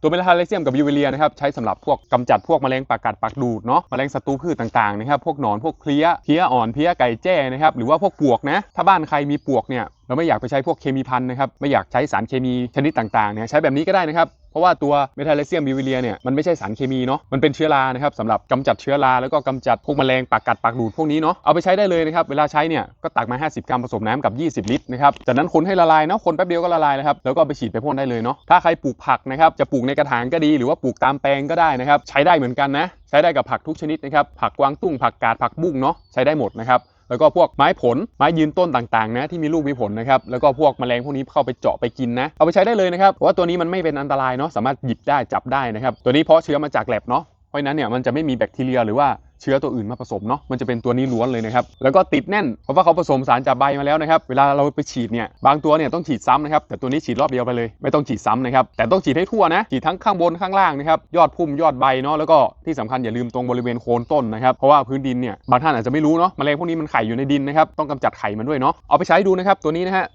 ตัวเมทาเลเซียมกับยูเวเลียนะครับใช้สำหรับพวกกำจัดพวกแมลงปากกัดปากดูดเนาะแมลงศัตรูพืชต่างๆนะครับพวกหนอนพวกเพลี้ยเพลี้ยอ่อนเพลี้ยไก่แจ้นะครับหรือว่าพวกปลวกนะถ้าบ้านใครมีปลวกเนี่ย เราไม่อยากไปใช้พวกเคมีพันนะครับไม่อยากใช้สารเคมีชนิดต่างๆเนี่ยใช้แบบนี้ก็ได้นะครับเพราะว่าตัวเมทาเลเซียมบิวิเลียเนี่ยมันไม่ใช่สารเคมีเนาะมันเป็นเชื้อรานะครับสำหรับกำจัดเชื้อราแล้วก็กำจัดพวกแมลงปากกัดปากดูดพวกนี้เนาะเอาไปใช้ได้เลยนะครับเวลาใช้เนี่ยก็ตักมา 50 กรัมผสมน้ำกับ 20 ลิตรนะครับจากนั้นคนให้ละลายเนาะคนแป๊บเดียวก็ละลายแล้วครับแล้วก็ไปฉีดไปพ่นได้เลยเนาะถ้าใครปลูกผักนะครับจะปลูกในกระถางก็ดี หรือว่าปลูกตามแปลงก็ได้นะครับใช้ได้เหมือนกันนะใช้ได้กับผักทุกชนิดนะครับผักกวางตุ้งผักกาดผักบุ้งเนาะใช้ได้หมดนะครับ แล้วก็พวกไม้ผลไม้ยืนต้นต่างๆนะที่มีลูกมีผลนะครับแล้วก็พวกแมลงพวกนี้เข้าไปเจาะไปกินนะเอาไปใช้ได้เลยนะครับเพราะว่าตัวนี้มันไม่เป็นอันตรายเนาะสามารถหยิบได้จับได้นะครับตัวนี้เพาะเชื้อมาจากแลบเนาะเพราะฉะนั้นเนี่ยมันจะไม่มีแบคทีเรียหรือว่า เชื้อตัวอื่นมาผสมเนาะมันจะเป็นตัวนี้ล้วนเลยนะครับแล้วก็ติดแน่นเพราะว่าเขาผสมสารจากใบมาแล้วนะครับเวลาเราไปฉีดเนี่ยบางตัวเนี่ยต้องฉีดซ้ำนะครับแต่ตัวนี้ฉีดรอบเดียวไปเลย ไม่ต้องฉีดซ้ำนะครับแต่ต้องฉีดให้ทั่วนะฉีดทั้งข้างบนข้างล่างนะครับยอดพุ่มยอดใบเนาะแล้วก็ที่สำคัญอย่าลืมตรงบริเวณโคนต้นนะครับเพราะว่าพื้นดินเนี่ยบางท่านอาจจะไม่รู้เนาะแมลงพวกนี้มันไข่อยู่ในดินนะครับต้องกำจัดไข่มันด้วยเนาะเอาไปใช้ดูนะครับตัวนี้นะฮะ